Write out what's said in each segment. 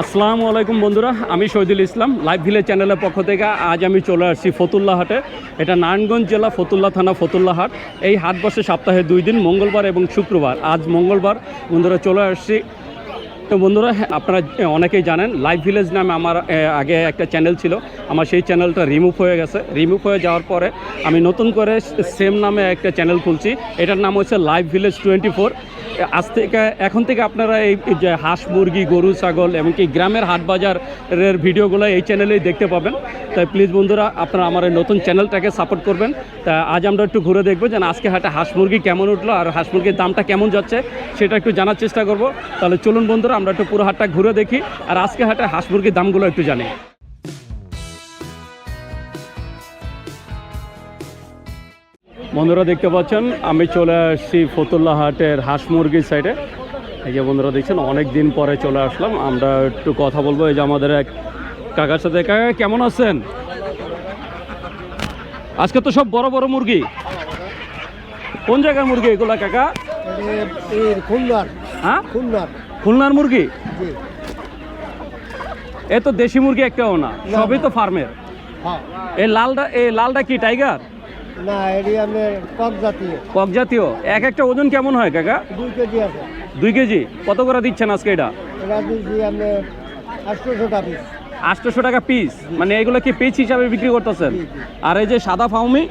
আসসালামু আলাইকুম বন্ধুরা, আমি শহীদুল ইসলাম লাইভ ভিলেজ চ্যানেলের পক্ষ থেকে আজ আমি চলে আসছি ফতুল্লা হাটে। এটা নারায়ণগঞ্জ জেলা ফতুল্লা থানা ফতুল্লা হাট। এই হাট বসে সপ্তাহে দুই দিন, মঙ্গলবার এবং শুক্রবার। আজ মঙ্গলবার, বন্ধুরা চলে আসছি। তো বন্ধুরা আপনারা অনেকেই জানেন লাইভ ভিলেজ নামে আমার আগে একটা চ্যানেল ছিল। আমার সেই চ্যানেলটা রিমুভ হয়ে গেছে। রিমুভ হয়ে যাওয়ার পরে আমি নতুন করে সেম নামে একটা চ্যানেল খুলছি। এটার নাম হচ্ছে লাইভ ভিলেজ টোয়েন্টি ফোর আজ থেকে, এখন থেকে আপনারা এই যে হাঁস, মুরগি, গরু, ছাগল, এমনকি গ্রামের হাট বাজারের ভিডিওগুলো এই চ্যানেলেই দেখতে পাবেন। তাই প্লিজ বন্ধুরা, আপনারা আমার এই নতুন চ্যানেলটাকে সাপোর্ট করবেন। তা আজ আমরা একটু ঘুরে দেখব যে আজকে হাটে হাঁস মুরগি কেমন উঠল আর হাঁস মুরগির দামটা কেমন যাচ্ছে, সেটা একটু জানার চেষ্টা করব। তাহলে চলুন বন্ধুরা আমরা একটু পুরো হাটটা ঘুরে দেখি। আর আজকে হাটে হাঁস মুরগির দামগুলো একটু জানি। বন্ধুরা দেখতে পাচ্ছেন আমি চলে আসছি ফতুল্লা হাটের হাঁস মুরগির সাইডে এই যে বন্ধুরা দেখছেন অনেক দিন পরে চলে আসলাম। আমরা একটু কথা বলব। এই যে আমাদের এক কাকার সাথে। কাকা কেমন আছেন? আজকে তো সব বড় বড় মুরগি। কোন জায়গার মুরগি এগুলা কাকা? খুলনার। হ্যাঁ? খুলনার। খুলনার মুরগি? এ তো দেশি মুরগি একটাও না সবই তো ফার্মের। হ্যাঁ। এই লালটা এই লালটা কি টাইগার? না এটি আপনার কক জাতীয়। কক জাতীয়। এক একটা ওজন কেমন হয় কাকা? দুই কেজি আছে। দুই কেজি। কত করে দিচ্ছেন আজকে এটা? আটশোশো টাকা আটশোশো টাকা পিস মানে এগুলো কি পিস হিসাবে বিক্রি করতেছেন? আর এই যে সাদা ফাউমি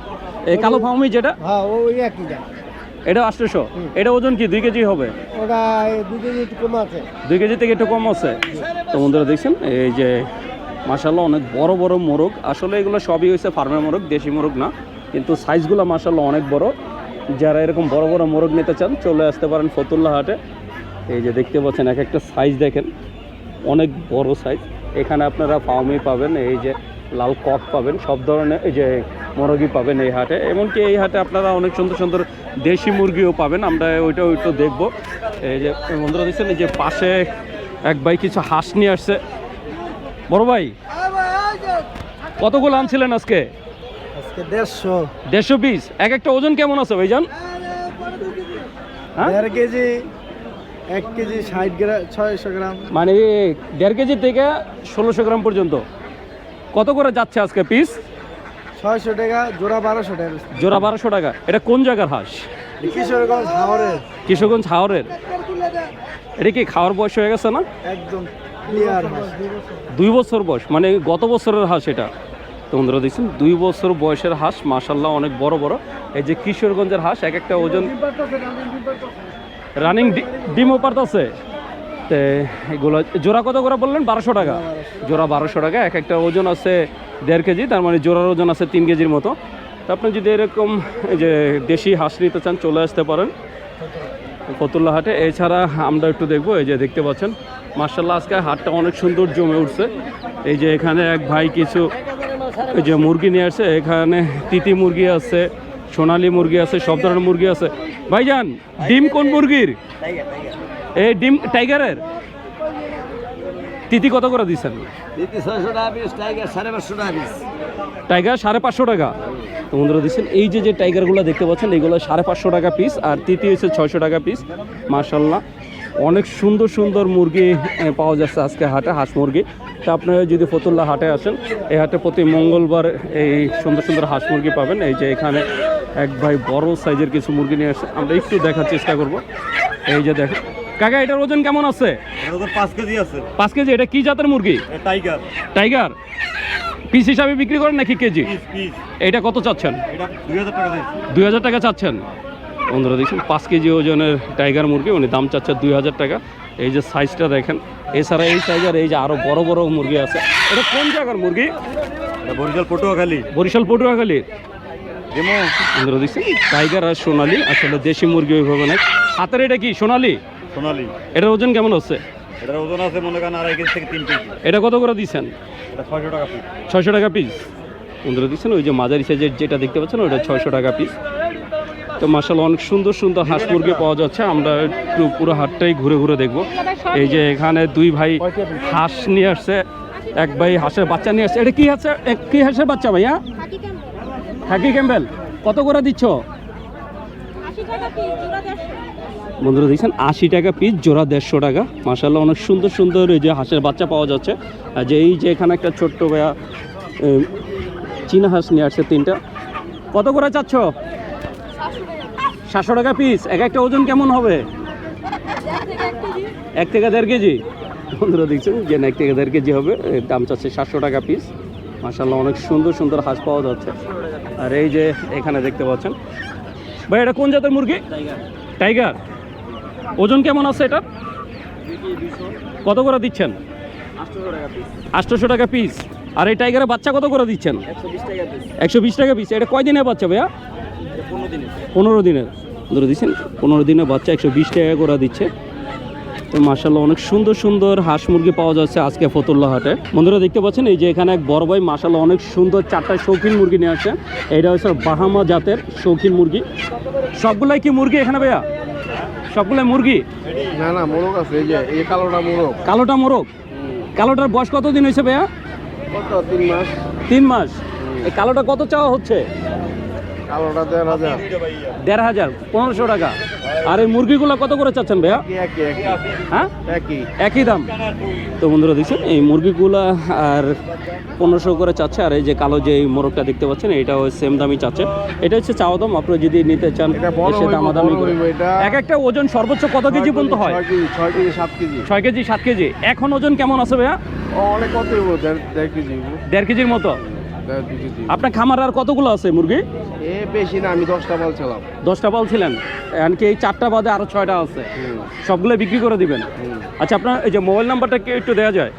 এই কালো ফাউমি যেটা? হ্যাঁ ওই একই দাম। এটা আটশোশো এটা ওজন কি দুই কেজি হবে? ওটা দুই কেজি একটু কম আছে। দুই কেজি থেকে একটু কম আছে। তো বন্ধুরা দেখছেন এই যে মাসাল্লাহ অনেক বড় বড় মোরগ। আসলে এগুলো সবই হয়েছে ফার্মের মোরগ দেশি মোরগ না। কিন্তু সাইজগুলো মাসাল্লাহ অনেক বড়। যারা এরকম বড় বড় মোরগ নিতে চান চলে আসতে পারেন ফতুল্লা হাটে। এই যে দেখতে পাচ্ছেন এক একটা সাইজ দেখেন। অনেক বড় সাইজ। এখানে আপনারা ফার্মি পাবেন এই যে লাল কক পাবেন সব ধরনের এই যে মোরগই পাবেন এই হাটে। এমনকি এই হাটে আপনারা অনেক সুন্দর সুন্দর দেশি মুরগিও পাবেন আমরা ওইটা ওইটা দেখব। এই যে বন্ধুরা দেখছেন এই যে পাশে এক ভাই কিছু হাঁস নিয়ে আসছে। বড় ভাই কতগুলো আনছিলেন আজকে? দেড়শো। দেড়শো পিস। এক একটা ওজন কেমন আছে ভাইজান? হ্যাঁ? দেড় কেজি এক কেজি ষাট গ্রাম ছয়শো গ্রাম। মানে দেড় কেজি থেকে ষোলোশো গ্রাম পর্যন্ত। কত করে যাচ্ছে আজকে পিস? ছয়শো টাকা জোড়া বারোশো টাকা। জোড়া বারোশো টাকা। এটা কোন জায়গার হাঁস? কিশোরগঞ্জ হাওড়ের কিশোরগঞ্জ হাওরের? এটা কি খাওয়ার বয়স হয়ে গেছে না? একদম দুই বছর বয়স। মানে গত বছরের হাঁস এটা। তো বন্ধুরা দেখছেন দুই বছর বয়সের হাঁস মাসাল্লাহ অনেক বড় বড়। এই যে কিশোরগঞ্জের হাঁস এক একটা ওজন রানিং ডিমও পারতাছে? তো এগুলো জোড়া কত করে বললেন? বারোশো টাকা। জোড়া বারোশো টাকা, এক একটা ওজন আছে দেড় কেজি, তার মানে জোড়ার ওজন আছে তিন কেজির মতো। তো আপনি যদি এরকম যে দেশি হাঁস নিতে চান, চলে আসতে পারেন ফতুল্লা হাটে। এছাড়া আমরা একটু দেখব, এই যে দেখতে পাচ্ছেন মার্শাল্লাহ আজকে হাটটা অনেক সুন্দর জমে উঠছে। এই যে এখানে এক ভাই কিছু এই যে মুরগি নিয়ে আসছে, এখানে তিতি মুরগি আছে, সোনালি মুরগি আছে, সব ধরনের মুরগি আছে। ভাইজান, ডিম কোন মুরগির? এই ডিম টাইগারের? তিতি কত করে দিচ্ছেন টাইগার সাড়ে পাঁচশো টাকা তো বন্ধুরা দিচ্ছেন এই যে যে টাইগারগুলো দেখতে পাচ্ছেন এগুলো সাড়ে পাঁচশো টাকা পিস আর তৃতীয় হচ্ছে ছয়শো টাকা পিস। মার্শাল্লাহ অনেক সুন্দর সুন্দর মুরগি পাওয়া যাচ্ছে আজকে হাটে হাঁস মুরগি। তা আপনারা যদি ফতুল্লা হাটে আসেন এই হাটে প্রতি মঙ্গলবার এই সুন্দর সুন্দর হাঁস মুরগি পাবেন। এই যে এখানে এক ভাই বড় সাইজের কিছু মুরগি নিয়ে আসে আমরা একটু দেখার চেষ্টা করব। এই যে দেখেন কাকা এটার ওজন কেমন আছে? পাঁচ কেজি আছে। পাঁচ কেজি এটা কি জাতের মুরগি? টাইগার টাইগার পিস হিসাবে বিক্রি করেন নাকি কেজি? এটা কত চাচ্ছেন? দুই হাজার টাকা চাচ্ছেন? বন্ধুরা দেখছেন পাঁচ কেজি ওজনের টাইগার মুরগি উনি দাম চাচ্ছে দুই হাজার টাকা। এই যে সাইজটা দেখেন এছাড়া এই সাইজের এই যে আরও বড় বড় মুরগি আছে। এটা কোন জায়গার মুরগি? বরিশাল পটুয়াখালী। বরিশাল পটুয়াখালীর যেমন বন্ধুরা দেখছেন টাইগার আর সোনালি আসলে দেশি মুরগি ওইভাবে নাই। হাতের এটা কি সোনালি? সোনালী। এটার ওজন কেমন হচ্ছে? এটার ওজন আছে মনে করেন আড়াই কেজি থেকে তিন কেজি। এটা কত করে দিচ্ছেন এটা ছয়শো টাকা পিস ছয়শো টাকা পিস বন্ধুরা দিচ্ছেন ওই যে মাঝারি সাইজের যেটা দেখতে পাচ্ছেন ওইটা ছয়শো টাকা পিস তো মাসাল অনেক সুন্দর সুন্দর হাঁস মুরগি পাওয়া যাচ্ছে। আমরা একটু পুরো হাটটাই ঘুরে ঘুরে দেখব। এই যে এখানে দুই ভাই হাঁস নিয়ে আসছে এক ভাই হাঁসের বাচ্চা নিয়ে আসছে। এটা কি হাঁসের কি হাঁসের বাচ্চা ভাইয়া? Khaki Campbell. কত করে দিচ্ছ? বন্ধুরা দেখছেন আশি টাকা পিস জোড়া দেড়শো টাকা। মাসাল্লাহ অনেক সুন্দর সুন্দর এই যে হাঁসের বাচ্চা পাওয়া যাচ্ছে। আর যে এই যে এখানে একটা ছোট্ট ভাইয়া চীনা হাঁস নিয়ে আসছে তিনটা। কত করে চাচ্ছ? সাতশো টাকা পিস এক একটা ওজন কেমন হবে? এক থেকে দেড় কেজি। বন্ধুরা দেখছেন যে এক থেকে দেড় কেজি হবে দাম চাচ্ছে সাতশো টাকা পিস মাসাল্লাহ অনেক সুন্দর সুন্দর হাঁস পাওয়া যাচ্ছে। আর এই যে এখানে দেখতে পাচ্ছেন ভাই এটা কোন জাতের মুরগি? টাইগার। ওজন কেমন আছে এটা কত করে দিচ্ছেন? আটশোশো টাকা পিস আর এই টাইগারের বাচ্চা কত করে দিচ্ছেন? একশো বিশ টাকা পিস এটা কয় দিনের বাচ্চা ভাইয়া? পনেরো দিনের। ধরে দিচ্ছেন, পনেরো দিনের বাচ্চা, একশো বিশ টাকা করে দিচ্ছে। তো মার্শাল্লাহ অনেক সুন্দর সুন্দর হাঁস মুরগি পাওয়া যাচ্ছে আজকে ফতুল্লা হাটে। বন্ধুরা দেখতে পাচ্ছেন, এই যে এখানে এক বড় ভাই মার্শাল্লাহ অনেক সুন্দর চারটা শৌখিন মুরগি নিয়ে আসছে। এটা হচ্ছে বাহামা জাতের শৌখিন মুরগি। সবগুলাই কি মুরগি এখানে ভাইয়া? সবগুলাই মুরগি? না না মোরগ আছে এই যে এই কালোটা মোরগ। কালোটা মোরগ? কালোটার বয়স কত দিন হয়েছে ভাইয়া? কত তিন মাস। তিন মাস। এই কালোটা কত চাওয়া হচ্ছে? কালোটা দেড় হাজার। দেড় হাজার পনেরোশো টাকা। আর এই মুরগিগুলো কত করে চাচ্ছেন ভাইয়া? হ্যাঁ? একই। দাম। তো বন্ধুরা দেখছেন এই মুরগিগুলা আর পনেরোশো করে চাচ্ছে আর এই যে কালো যে মোরগটা দেখতে পাচ্ছেন এটাও সেম দামই চাচ্ছে। এটা হচ্ছে চাওয়া দাম আপনারা যদি নিতে চান এসে দামাদামি করে। এক একটা ওজন সর্বোচ্চ কত কেজি পর্যন্ত হয়? ছয় কেজি সাত কেজি। ছয় কেজি সাত কেজি। এখন ওজন কেমন আছে ভাইয়া? ও অনেক কত দেড় কেজি দেড় কেজির মতো। আপনার খামার আর কতগুলো আছে মুরগি? এ বেশি না আমি দশটা মাল ছিলাম। দশটা পাল ছিলেন? এমনকি এই চারটা বাদে আরও ছয়টা আছে? সবগুলো বিক্রি করে দিবেন? আচ্ছা আপনার এই যে মোবাইল নাম্বারটা কি একটু দেওয়া যায়?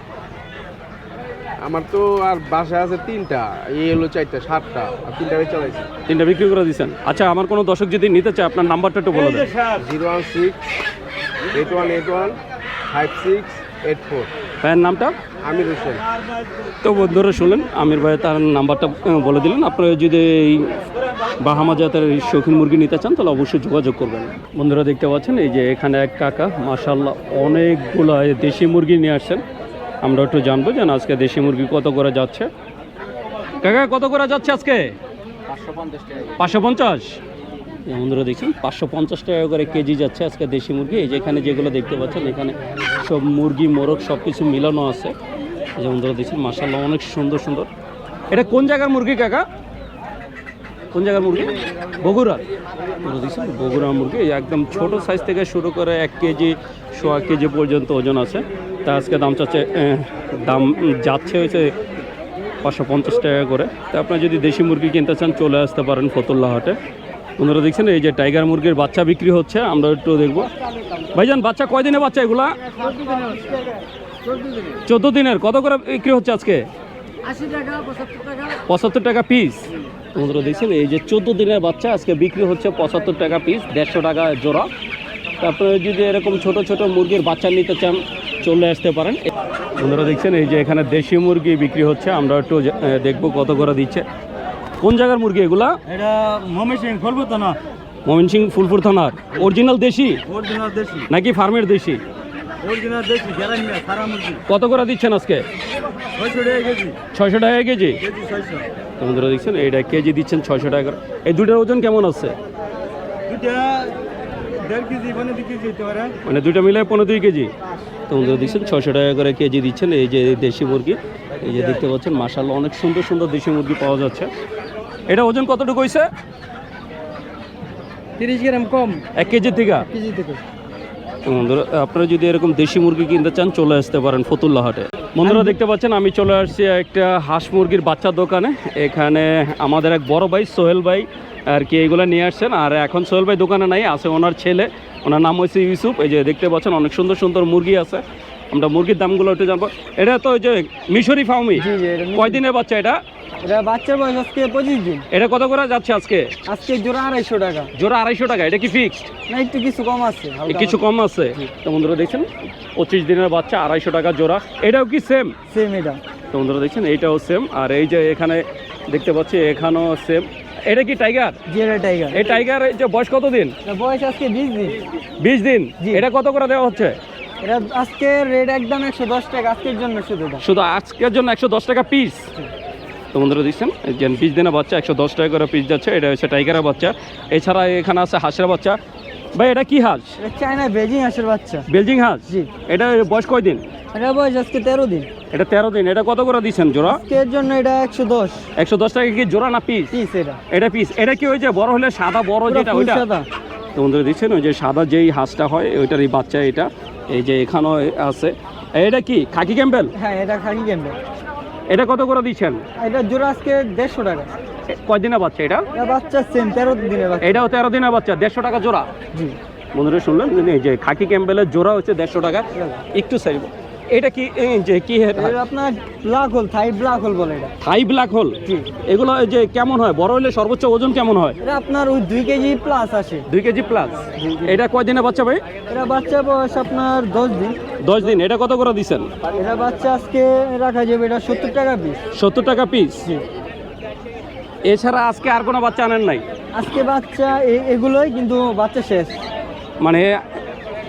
আমার তো আর বাসায় আছে তিনটা এই হলো চারটা সাতটা আর তিনটা বেচে চালাইছি তিনটা বিক্রি করে দিচ্ছেন আচ্ছা আমার কোনো দর্শক যদি নিতে চায় আপনার নাম্বারটা একটু বলে দেন। Zero one six eight one eight one five six eight four. ভাইয়ের নামটা? আমির হোসেন। তো বন্ধুরা শুনলেন আমির ভাই তার নাম্বারটা বলে দিলেন। আপনারা যদি এই বাহামা জাতের শৌখিন মুরগি নিতে চান তাহলে অবশ্যই যোগাযোগ করবেন। বন্ধুরা দেখতে পাচ্ছেন এই যে এখানে এক কাকা মাশাল্লাহ অনেকগুলো দেশি মুরগি নিয়ে আসছেন। আমরা একটু জানব যে না আজকে দেশি মুরগি কত করে যাচ্ছে। কাকা কত করে যাচ্ছে আজকে? পাঁচশো পঞ্চাশ? বন্ধুরা দেখছেন, পাঁচশো পঞ্চাশ টাকা করে কেজি যাচ্ছে আজকে দেশি মুরগি। এই যে এখানে যেগুলো দেখতে পাচ্ছেন, এখানে সব মুরগি, মোরগ সব কিছু মিলানো আছে। যে বন্ধুরা দেখছেন মাসাল্লাহ অনেক সুন্দর সুন্দর। এটা কোন জায়গার মুরগি কাকা? কোন জায়গার মুরগি? বগুড়া দেখছেন বগুড়া মুরগি একদম ছোট সাইজ থেকে শুরু করে এক কেজি, সোয়া কেজি পর্যন্ত ওজন আছে। তা আজকে দাম চাচ্ছে দাম যাচ্ছে হয়েছে পাঁচশো পঞ্চাশ টাকা করে। তা আপনার যদি দেশি মুরগি কিনতে চান, চলে আসতে পারেন ফতুল্লা হাটে। বন্ধুরা দেখছেন, এই যে টাইগার মুরগির বাচ্চা বিক্রি হচ্ছে, আমরা একটু দেখব। ভাইজান, বাচ্চা কয় দিনের বাচ্চা এগুলা? চোদ্দ দিনের, কত করে বিক্রি হচ্ছে আজকে? পঁচাত্তর টাকা পিস বন্ধুরা দেখছেন, এই যে চোদ্দ দিনের বাচ্চা আজকে বিক্রি হচ্ছে পঁচাত্তর টাকা পিস দেড়শো টাকা জোড়া। তারপরে যদি এরকম ছোট ছোট মুরগির বাচ্চা নিতে চান, চলে আসতে পারেন। বন্ধুরা দেখছেন, এই যে এখানে দেশি মুরগি বিক্রি হচ্ছে, আমরা একটু দেখব কত করে দিচ্ছে। কোন জায়গার মুরগি এগুলা? এটা মমি সিং খুলবো তো না ময়মনসিং ফুলপুর থানার। অরিজিনাল দেশি? অরিজিনাল দেশি। নাকি ফার্মের দেশি? অরিজিনাল দেশি গ্যারান্টি সারা মুরগি। কত করে দিচ্ছেন আজকে? ছয়শো টাকা কেজি। তো বন্ধুরা দেখছেন এইটা কেজি দিচ্ছেন ছয়শো টাকা করে। এই দুটার ওজন কেমন আছে? মানে দু কেজি হতে পারে। মানে দুটো মিলে পনেরো দুই কেজি। তো বন্ধুরা দেখছেন ছয়শো টাকা করে কেজি দিচ্ছেন এই যে দেশি মুরগি। এই যে দেখতে পাচ্ছেন মাসাল্লাহ অনেক সুন্দর সুন্দর দেশি মুরগি পাওয়া যাচ্ছে। এটা ওজন কতটুকু হয়েছে তিরিশ গ্রাম কম। এক কেজি থেকে? কেজি থেকে। বন্ধুরা আপনারা যদি এরকম দেশি মুরগি কিনতে চান চলে আসতে পারেন ফতুল্লা হাটে। বন্ধুরা দেখতে পাচ্ছেন আমি চলে আসছি একটা হাঁস মুরগির বাচ্চার দোকানে। এখানে আমাদের এক বড় ভাই সোহেল ভাই আর কি এইগুলো নিয়ে আসছেন। আর এখন সোহেল ভাই দোকানে নাই আছে ওনার ছেলে। ওনার নাম হচ্ছে ইউসুফ। এই যে দেখতে পাচ্ছেন অনেক সুন্দর সুন্দর মুরগি আছে। আমরা মুরগির দামগুলো একটু জানব। এটা তো যে মিশরি ফার্মি কয়দিনের বাচ্চা এটা? এটা বাচ্চার বয়স আজকে পঁচিশ দিন। এটা কত করে যাচ্ছে আজকে? আজকে জোড়া আড়াইশো টাকা। জোড়া আড়াইশো টাকা এটা কি ফিক্সড না একটু কিছু কম আছে কিছু কম আছে। তো বন্ধুরা দেখছেন পঁচিশ দিনের বাচ্চা আড়াইশো টাকা জোড়া। এটাও কি সেম সেম এটা। তো বন্ধুরা দেখছেন এইটাও সেম আর এই যে এখানে দেখতে পাচ্ছি এখানেও সেম এটা কি টাইগার টাইগার এই টাইগার যে বয়স কত দিন বয়স আজকে বিশ দিন। বিশ দিন। জি। এটা কত করে দেওয়া হচ্ছে? এটা আজকে রেট একদম একশো দশ টাকা আজকের জন্য শুধু শুধু আজকের জন্য একশো দশ টাকা পিস তো বন্ধুরা দেখছেন যে বিশ দিনের বাচ্চা একশো দশ টাকা করে পিস যাচ্ছে এটা হচ্ছে টাইগারের বাচ্চা। এছাড়া এখানে আছে হাঁসের বাচ্চা। ভাই এটা কি হাঁস? এটা চায়না বেজিং হাঁসের বাচ্চা। বেলজিং হাঁস? জি। এটা বয়স কয়দিন? এটা বয়স আজকে তেরো দিন। এটা তেরো দিন। এটা কত করে দিচ্ছেন জোড়া? আজকের জন্য এটা একশো দশ। একশো দশ টাকা কি জোড়া না পিস পিস এটা। এটা পিস এটা কি ওই যে বড় হলে সাদা বড় যেটা ওইটা? সাদা। তো বন্ধুরা দিচ্ছেন ওই যে সাদা যেই হাঁসটা হয় ওইটারই বাচ্চা এটা। এই যে এখানেও আছে। এটা কি? Khaki Campbell? হ্যাঁ এটা খাকি ক্যাম্পেল। এটা কত করে দিচ্ছেন? এটা জোড়া আজকে দেড়শো টাকা। কয়দিনে বাচ্চা এটা? এটা বাচ্চা সেম তেরো দিনে বাচ্চা। এটাও তেরো দিনে বাচ্চা দেড়শো টাকা জোড়া? জি। বন্ধুরা শুনলেন? এই যে খাকি ক্যাম্পেলের জোড়া হচ্ছে দেড়শো টাকা। একটু সাইব এটা কি এই যে কি আপনার black hole Thai black hole বলে এটা। হাই ব্ল্যাক হোল এগুলো যে কেমন হয়? বড় হলে সর্বোচ্চ ওজন কেমন হয়? এটা আপনার ওই দুই কেজি প্লাস আসে। দুই কেজি প্লাস এটা কয়দিনের বাচ্চা ভাই? এটা বাচ্চা বয়স আপনার দশ দিন। দশ দিন। এটা কত করে দিচ্ছেন এটা বাচ্চা আজকে রাখা যাবে এটা সত্তর টাকা পিস সত্তর টাকা পিস এছাড়া আজকে আর কোনো বাচ্চা আনেন নাই? আজকে বাচ্চা এগুলোই কিন্তু বাচ্চা শেষ। মানে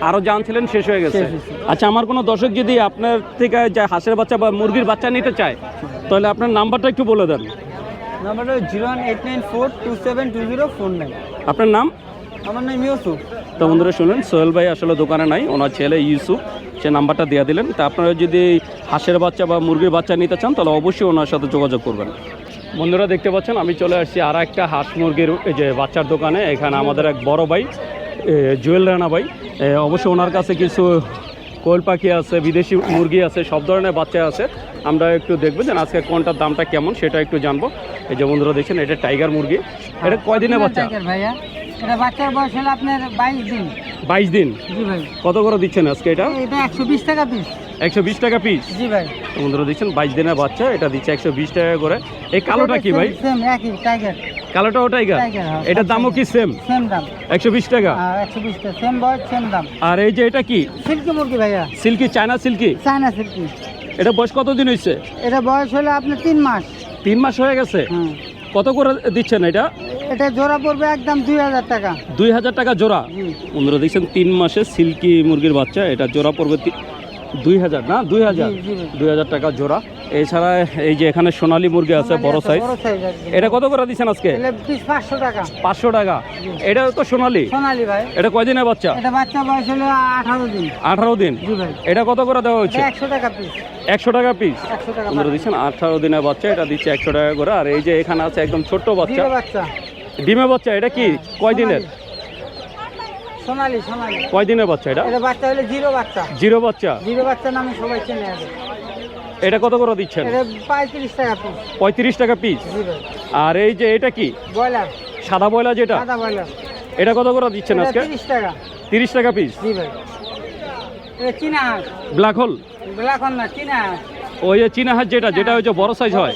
আরও জানছিলেন শেষ হয়ে গেছে। আচ্ছা আমার কোনো দর্শক যদি আপনার থেকে যে হাঁসের বাচ্চা বা মুরগির বাচ্চা নিতে চায় তাহলে আপনার নাম্বারটা একটু বলে দেন। নাম্বারটা zero one eight nine four two seven two zero four nine. আপনার নাম? আমার নাম ইউসুফ। তো বন্ধুরা শুনুন সোহেল ভাই আসলে দোকানে নাই ওনার ছেলে ইউসুফ সে নাম্বারটা দিয়ে দিলেন। তা আপনারা যদি হাঁসের বাচ্চা বা মুরগির বাচ্চা নিতে চান তাহলে অবশ্যই ওনার সাথে যোগাযোগ করবেন। বন্ধুরা দেখতে পাচ্ছেন আমি চলে আসছি আর একটা হাঁস মুরগির যে বাচ্চার দোকানে এখানে আমাদের এক বড় ভাই জুয়েল রানা ভাই। অবশ্য ওনার কাছে কিছু কোয়েল পাখি আছে বিদেশি মুরগি আছে সব ধরনের বাচ্চা আছে। আমরা একটু দেখব যে আজকে কোনটার দামটা কেমন সেটা একটু জানব। এই যে বন্ধুরা দেখছেন এটা টাইগার মুরগি। এটা কয়দিনের বাচ্চা? ভাইয়া। এটা বাচ্চার বয়স হলো আপনার বাইশ দিন। বাইশ দিন? জি ভাই। কত করে দিচ্ছেন আজকে এটা? এটা একশো বিশ টাকা পিস একশো বিশ টাকা পিস জি ভাই। বন্ধুরা দেখছেন বাইশ দিনের বাচ্চা এটা দিচ্ছে একশো বিশ টাকা করে। এই কালোটা কি ভাই? সেম একই টাইগার কালোটা ওটাই গা হ্যাঁ, এটার দামও কি সেম সেম দাম। একশো বিশ টাকা? একশো বিশ টাকা সেম বয়স সেম দাম। আর এই যে এটা কি? সিল্কি মুরগি ভাইয়া। Silkie China silkie? China silkie. এটা বয়স কতদিন হয়েছে এটা বয়স হলো আপনার তিন মাস। তিন মাস হয়ে গেছে? কত করে দিচ্ছেন এটা? এটা জোড়া পড়বে একদম দুই হাজার টাকা। দুই হাজার টাকা জোড়া? বন্ধুরা দেখছেন তিন মাসে সিল্কি মুরগির বাচ্চা এটা জোড়া পড়বে দুই হাজার না? দুই হাজার। দুই হাজার টাকা জোড়া। এছাড়া এই যে এখানে সোনালী মুরগি আছে বড় সাইজ। এটা কত করে দিচ্ছেন আজকে? পাঁচশো টাকা। পাঁচশো টাকা। এটা তো সোনালী? সোনালি ভাই। এটা কয়দিনের বাচ্চা? এটা বাচ্চা বয়স হলো আঠারো দিন। আঠারো দিন? এটা কত করে দেওয়া হচ্ছে একশো টাকা পিস একশো টাকা পিস একশো টাকা দিচ্ছেন আঠারো দিনের বাচ্চা এটা দিচ্ছে একশো টাকা করে। আর এই যে এখানে আছে একদম ছোট্ট বাচ্চা। বাচ্চা। ডিমে বাচ্চা এটা কি? কয় দিনের সোনালি সোনালি। কয় দিনের বাচ্চা এটা? এটা বাচ্চা হলো জিরো বাচ্চা। জিরো বাচ্চা? জিরো বাচ্চা নামে সবাই চেনে আছে এটা কত করে দিচ্ছেন? এটা পঁয়ত্রিশ টাকা পিস পঁয়ত্রিশ টাকা পিস আর এই যে এটা কি? ব্রয়লার। সাদা বয়লা যেটা? সাদা ব্রয়লার। এটা কত করে দিচ্ছেন আজকে? তিরিশ টাকা। তিরিশ টাকা পিস জি ভাই এটা চীনা ব্ল্যাক হোল? বেলাখন না চীনা ওই যে চীনা হাঁস যেটা যেটা হচ্ছে বড় সাইজ হয়।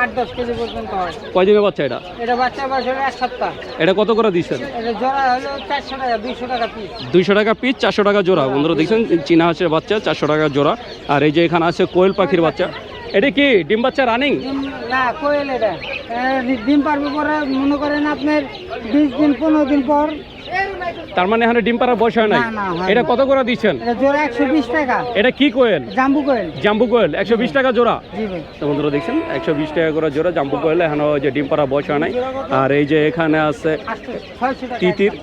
আট দশ কেজি পর্যন্ত হয়। কয় দিনের বাচ্চা এটা? এটা বাচ্চা বয়স হলো এক সপ্তাহ। এটা কত করে দিচ্ছেন? এটা জোড়া হলো চারশো টাকা দুইশো টাকা পিস দুইশো টাকা পিস চারশো টাকা জোড়া। বন্ধুরা দেখছেন চীনা হাঁসের বাচ্চা চারশো টাকা জোড়া। আর এই যে এখানে আছে কোয়েল পাখির বাচ্চা। এটা কি ডিম বাচ্চা রানিং না কোয়েল এটা। ডিম পারবে পরে মনে করেন আপনার বিশ দিন পনেরো দিন পর তার মানে এখানে ডিম পাড়ার বয়স হয় নাই? এটা কত করে দিচ্ছেন? এটা কি কোয়েল? জাম্বু কোয়েল। জাম্বু কোয়েল একশো বিশ টাকা জোড়া? তো বন্ধুরা দেখছেন একশো বিশ টাকা করে জোড়া জাম্বু কোয়েল এখানে যে ডিম পাড়া বয়স হয় নাই। আর এই যে এখানে আছে তিতির।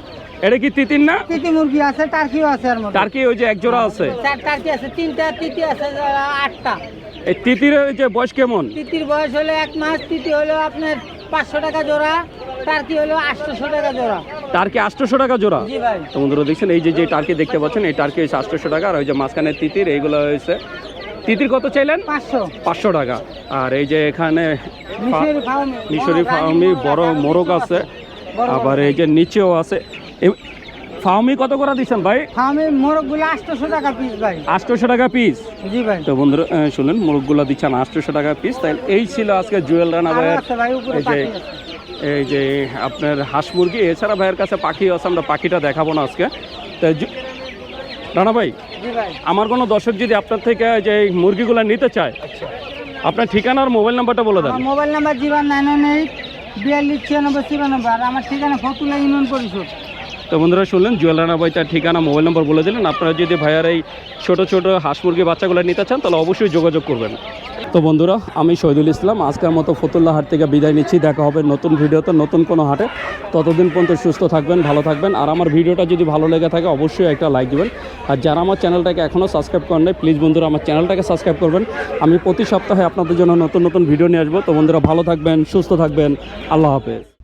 এটা কি তিতির না? তিতি মুরগি আছে টার্কিও আছে আর মধ্যে। তার কি ওই যে এক জোড়া আছে। চার টার্কি আছে তিনটা তিতি আছে আটটা। এই তিতির যে বয়স কেমন? তিতির বয়স হলো এক মাস তিতি হলো আপনার পাঁচশো টাকা জোড়া। টার্কি হলো টাকা জোড়া? তার কি টাকা জোড়া? জি ভাই। তো বন্ধুরা দেখছেন এই যে যে টার্কি দেখতে পাচ্ছেন এই টার্কি হচ্ছে আটশোশো টাকা আর ওই যে মাঝখানে তিতির এইগুলো হয়েছে। তিতির কত চাইলেন? পাঁচশো। পাঁচশো টাকা। আর এই যে এখানে মিশরি ফার্মি বড় মোরগ আছে। আবার এই যে নিচেও আছে। ফার্মি কত করে দিচ্ছেন ভাই? ফার্মি মোরগগুলো আটশোশো টাকা পিস ভাই। আটশোশো টাকা পিস জি ভাই। তো বন্ধুরা শুনুন মোরগগুলো দিচ্ছেন আটশোশো টাকা পিস তাই এই ছিল আজকে জুয়েল রানা ভাইয়ের এই যে এই যে আপনার হাঁস মুরগি। এছাড়া ভাইয়ের কাছে পাখি আছে আমরা পাখিটা দেখাবো না আজকে। তো রানা ভাই আমার কোনো দর্শক যদি আপনার থেকে যে মুরগিগুলো নিতে চায় আপনার ঠিকানা আর মোবাইল নাম্বারটা বলে দেন। Mobile number zero nine one eight বিয়াল্লিশ ছিয়ানব্বই ছিয়ানব্বই আর আমার ঠিকানা ফতুল্লা ইউনিয়ন পরিষদ। তো বন্ধুরা শুনলেন, জুয়েল রানা ভাই তার ঠিকানা, মোবাইল নম্বর বলে দিলেন। আপনারা যদি ভাইয়ার এই ছোটো ছোটো হাঁস মুরগি বাচ্চাগুলো নিতে চান, তাহলে অবশ্যই যোগাযোগ করবেন। তো বন্ধুরা, আমি শহীদুল ইসলাম। আজকের মতো ফতুল্লা হাট থেকে বিদায় নিচ্ছি। দেখা হবে নতুন ভিডিওতে, নতুন কোনো হাটে। ততদিন পর্যন্ত সুস্থ থাকবেন, ভালো থাকবেন। আর আমার ভিডিওটা যদি ভালো লেগে থাকে, অবশ্যই একটা লাইক দেবেন। আর যারা আমার চ্যানেলটাকে এখনও সাবস্ক্রাইব করেন নাই প্লিজ বন্ধুরা আমার চ্যানেলটাকে সাবস্ক্রাইব করবেন। আমি প্রতি সপ্তাহে আপনাদের জন্য নতুন নতুন ভিডিও নিয়ে আসব। তো বন্ধুরা, ভালো থাকবেন, সুস্থ থাকবেন। আল্লাহ হাফেজ।